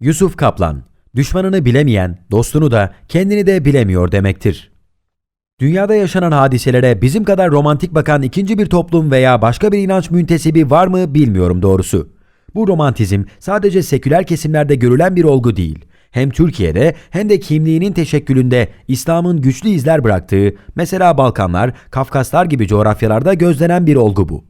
Yusuf Kaplan, düşmanını bilemeyen, dostunu da kendini de bilemiyor demektir. Dünyada yaşanan hadiselere bizim kadar romantik bakan ikinci bir toplum veya başka bir inanç müntesibi var mı bilmiyorum doğrusu. Bu romantizm sadece seküler kesimlerde görülen bir olgu değil. Hem Türkiye'de hem de kimliğinin teşekkülünde İslam'ın güçlü izler bıraktığı, mesela Balkanlar, Kafkaslar gibi coğrafyalarda gözlenen bir olgu bu.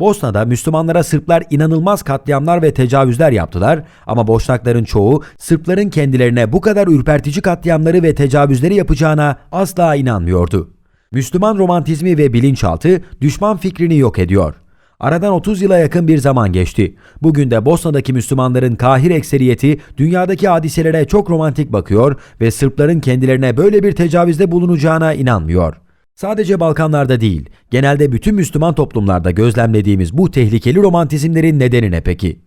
Bosna'da Müslümanlara Sırplar inanılmaz katliamlar ve tecavüzler yaptılar ama Boşnakların çoğu Sırpların kendilerine bu kadar ürpertici katliamları ve tecavüzleri yapacağına asla inanmıyordu. Müslüman romantizmi ve bilinçaltı düşman fikrini yok ediyor. Aradan 30 yıla yakın bir zaman geçti. Bugün de Bosna'daki Müslümanların kahir ekseriyeti dünyadaki hadiselere çok romantik bakıyor ve Sırpların kendilerine böyle bir tecavüzde bulunacağına inanmıyor. Sadece Balkanlarda değil, genelde bütün Müslüman toplumlarda gözlemlediğimiz bu tehlikeli romantizmlerin nedeni ne peki?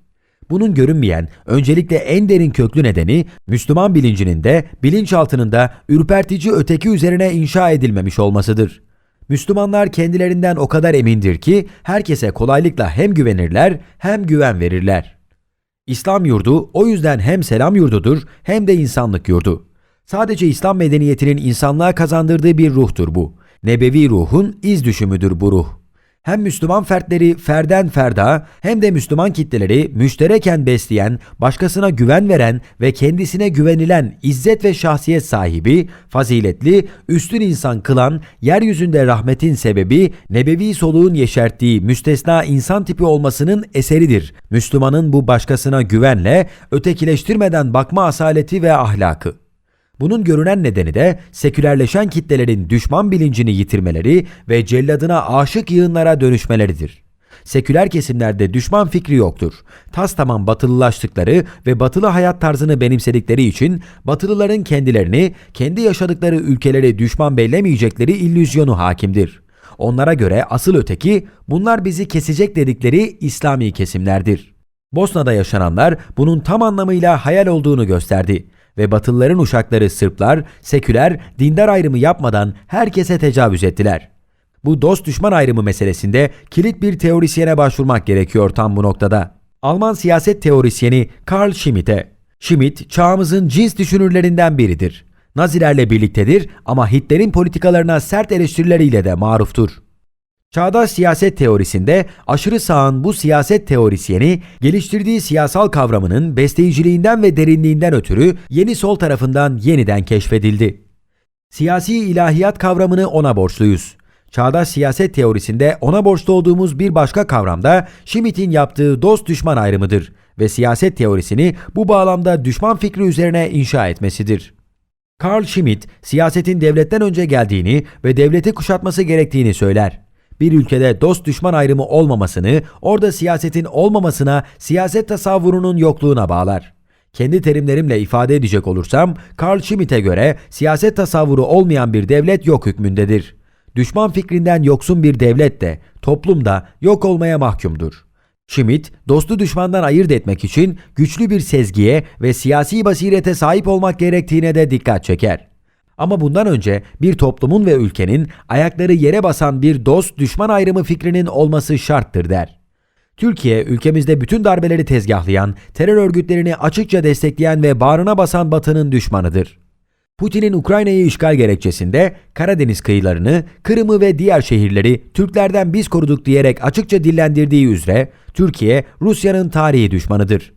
Bunun görünmeyen, öncelikle en derin köklü nedeni Müslüman bilincinin de bilinçaltının da ürpertici öteki üzerine inşa edilmemiş olmasıdır. Müslümanlar kendilerinden o kadar emindir ki herkese kolaylıkla hem güvenirler hem güven verirler. İslam yurdu o yüzden hem selam yurdudur hem de insanlık yurdu. Sadece İslam medeniyetinin insanlığa kazandırdığı bir ruhtur bu. Nebevi ruhun iz düşümüdür bu ruh. Hem Müslüman fertleri ferden ferda hem de Müslüman kitleleri müştereken besleyen, başkasına güven veren ve kendisine güvenilen izzet ve şahsiyet sahibi, faziletli, üstün insan kılan, yeryüzünde rahmetin sebebi, nebevi soluğun yeşerttiği müstesna insan tipi olmasının eseridir. Müslümanın bu başkasına güvenle, ötekileştirmeden bakma asaleti ve ahlakı. Bunun görünen nedeni de sekülerleşen kitlelerin düşman bilincini yitirmeleri ve celladına aşık yığınlara dönüşmeleridir. Seküler kesimlerde düşman fikri yoktur. Tas tamam batılılaştıkları ve batılı hayat tarzını benimsedikleri için batılıların kendilerini, kendi yaşadıkları ülkeleri düşman bellemeyecekleri illüzyonu hakimdir. Onlara göre asıl öteki bunlar bizi kesecek dedikleri İslami kesimlerdir. Bosna'da yaşananlar bunun tam anlamıyla hayal olduğunu gösterdi ve Batılıların uşakları Sırplar, seküler, dindar ayrımı yapmadan herkese tecavüz ettiler. Bu dost düşman ayrımı meselesinde kilit bir teorisyene başvurmak gerekiyor tam bu noktada. Alman siyaset teorisyeni Karl Schmitt'e. Schmitt, çağımızın cins düşünürlerinden biridir. Nazilerle birliktedir ama Hitler'in politikalarına sert eleştirileriyle de maruftur. Çağdaş siyaset teorisinde aşırı sağın bu siyaset teorisyeni geliştirdiği siyasal kavramının besteyiciliğinden ve derinliğinden ötürü yeni sol tarafından yeniden keşfedildi. Siyasi ilahiyat kavramını ona borçluyuz. Çağdaş siyaset teorisinde ona borçlu olduğumuz bir başka kavram da Schmitt'in yaptığı dost düşman ayrımıdır ve siyaset teorisini bu bağlamda düşman fikri üzerine inşa etmesidir. Karl Schmitt, siyasetin devletten önce geldiğini ve devleti kuşatması gerektiğini söyler bir ülkede dost düşman ayrımı olmamasını, orada siyasetin olmamasına, siyaset tasavvurunun yokluğuna bağlar. Kendi terimlerimle ifade edecek olursam, Karl Schmitt'e göre siyaset tasavvuru olmayan bir devlet yok hükmündedir. Düşman fikrinden yoksun bir devlet de, toplum da yok olmaya mahkumdur. Schmitt, dostu düşmandan ayırt etmek için güçlü bir sezgiye ve siyasi basirete sahip olmak gerektiğine de dikkat çeker. Ama bundan önce bir toplumun ve ülkenin ayakları yere basan bir dost düşman ayrımı fikrinin olması şarttır der. Türkiye ülkemizde bütün darbeleri tezgahlayan, terör örgütlerini açıkça destekleyen ve bağrına basan Batı'nın düşmanıdır. Putin'in Ukrayna'yı işgal gerekçesinde Karadeniz kıyılarını, Kırım'ı ve diğer şehirleri Türklerden biz koruduk diyerek açıkça dillendirdiği üzere Türkiye Rusya'nın tarihi düşmanıdır.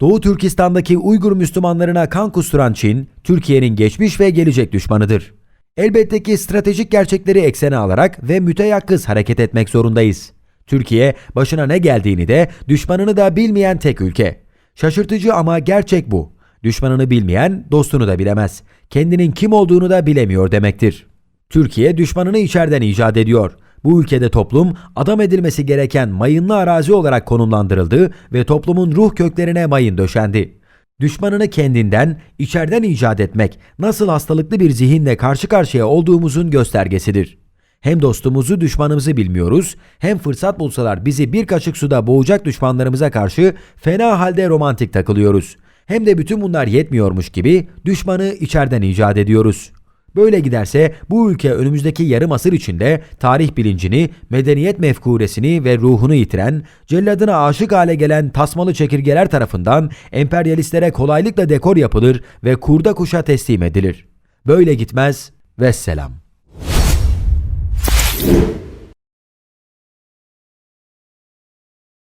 Doğu Türkistan'daki Uygur Müslümanlarına kan kusturan Çin, Türkiye'nin geçmiş ve gelecek düşmanıdır. Elbette ki stratejik gerçekleri eksene alarak ve müteyakkız hareket etmek zorundayız. Türkiye başına ne geldiğini de düşmanını da bilmeyen tek ülke. Şaşırtıcı ama gerçek bu. Düşmanını bilmeyen dostunu da bilemez. Kendinin kim olduğunu da bilemiyor demektir. Türkiye düşmanını içeriden icat ediyor. Bu ülkede toplum adam edilmesi gereken mayınlı arazi olarak konumlandırıldı ve toplumun ruh köklerine mayın döşendi. Düşmanını kendinden, içeriden icat etmek nasıl hastalıklı bir zihinle karşı karşıya olduğumuzun göstergesidir. Hem dostumuzu düşmanımızı bilmiyoruz, hem fırsat bulsalar bizi bir kaşık suda boğacak düşmanlarımıza karşı fena halde romantik takılıyoruz. Hem de bütün bunlar yetmiyormuş gibi düşmanı içeriden icat ediyoruz. Böyle giderse bu ülke önümüzdeki yarım asır içinde tarih bilincini, medeniyet mefkuresini ve ruhunu yitiren, celladına aşık hale gelen tasmalı çekirgeler tarafından emperyalistlere kolaylıkla dekor yapılır ve kurda kuşa teslim edilir. Böyle gitmez, vesselam.